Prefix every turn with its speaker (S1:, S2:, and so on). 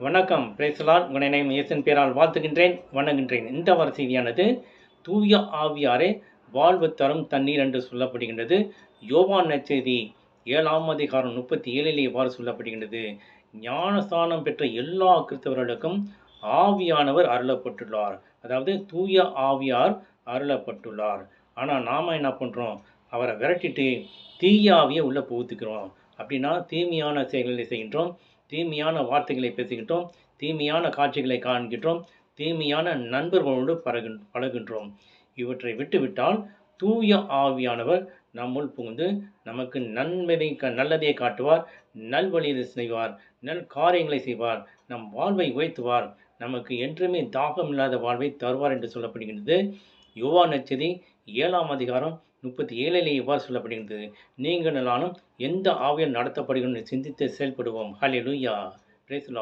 S1: வணக்கம். பிரேசலால் உங்களை இயேசன் பேரால் வாழ்த்துகின்றேன். வணங்குகின்றேன். இந்த வார செய்தியானது தூய ஆவியாரே வாழ்வு தரும் தண்ணீர் என்று சொல்லப்படுகின்றது. யோவான் நச்செய்தி ஏழாம் அதிகாரம் முப்பத்தி ஏழிலே இவ்வாறு சொல்லப்படுகின்றது. ஞானஸ்தானம் பெற்ற எல்லா கிறிஸ்தவர்களுக்கும் ஆவியானவர் அருளப்பட்டுள்ளார். அதாவது தூய ஆவியார் அருளப்பட்டுள்ளார். ஆனால் நாம் என்ன பண்ணுறோம் அவரை விரட்டிட்டு தீய ஆவியை உள்ளே புகுத்துக்கிறோம். அப்படின்னா தீமையான செயல்களை செய்கின்றோம். தீமையான வார்த்தைகளை பேசுகின்றோம் தீமையான காட்சிகளை காண்கின்றோம் தீமையான நண்பர்களோடு பழகு பழகின்றோம் இவற்றை விட்டுவிட்டால் தூய ஆவியானவர் நம்முள் புகுந்து நமக்கு நன்மையை க நல்லதை காட்டுவார் நல்வழியை செய்வார் நல் காரியங்களை செய்வார் நம் வாழ்வை உயர்த்துவார் நமக்கு என்றுமே தாகம் இல்லாத வாழ்வை தருவார் என்று சொல்லப்படுகின்றது. யுவா நச்சதி ஏழாம் அதிகாரம் முப்பத்தி ஏழிலே இவ்வாறு சொல்லப்படுகிறது நீங்கள் நானும் எந்த ஆவியம் நடத்தப்படுகிறோம் என்று சிந்தித்து செயல்படுவோம். ஹலே லூயா பிரேசலா